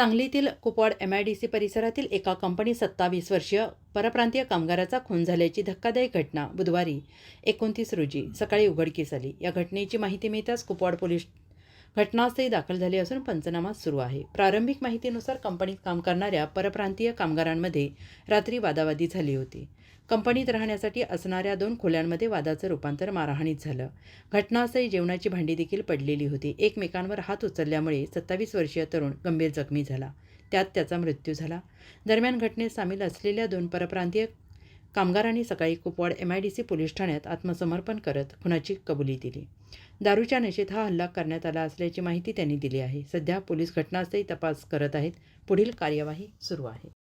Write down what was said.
सांगलीतील Kupwad M I D C परिसरातील एका कंपनी सत्तावीस वर्षीय परप्रांतीय कामगाराचा खून झाल्याची धक्कादायक घटना बुधवारी एकोणतीस रोजी सकाळी उघडकीस आली. या घटनेची माहिती मिळताच कुपवाड पोलीस घटनास्थळी दाखल झाले असून पंचनामा सुरू आहे. प्रारंभिक माहितीनुसार कंपनीत काम करणाऱ्या परप्रांतीय कामगारांमध्ये रात्री वादावादी झाली होती. कंपनीत राहण्यासाठी असणाऱ्या दोन खोल्यांमध्ये वादाचं रूपांतर मारहाणीत झालं. घटनास्थळी जेवणाची भांडी देखील पडलेली होती. एकमेकांवर हात उचलल्यामुळे सत्तावीस वर्षीय तरुण गंभीर जखमी झाला. त्यात त्याचा मृत्यू झाला. दरम्यान घटनेत सामील असलेल्या दोन परप्रांतीय कामगारांनी सकाळी Kupwad M I D C police ठाण्यात आत्मसमर्पण करत खुनाची कबुली दिली. दारूच्या नशेत हा हल्ला करण्यात आला असल्याची माहिती त्यांनी दिली आहे. सध्या पोलीस घटनास्थळी तपास करत आहेत. पुढील कार्यवाही सुरू आहे.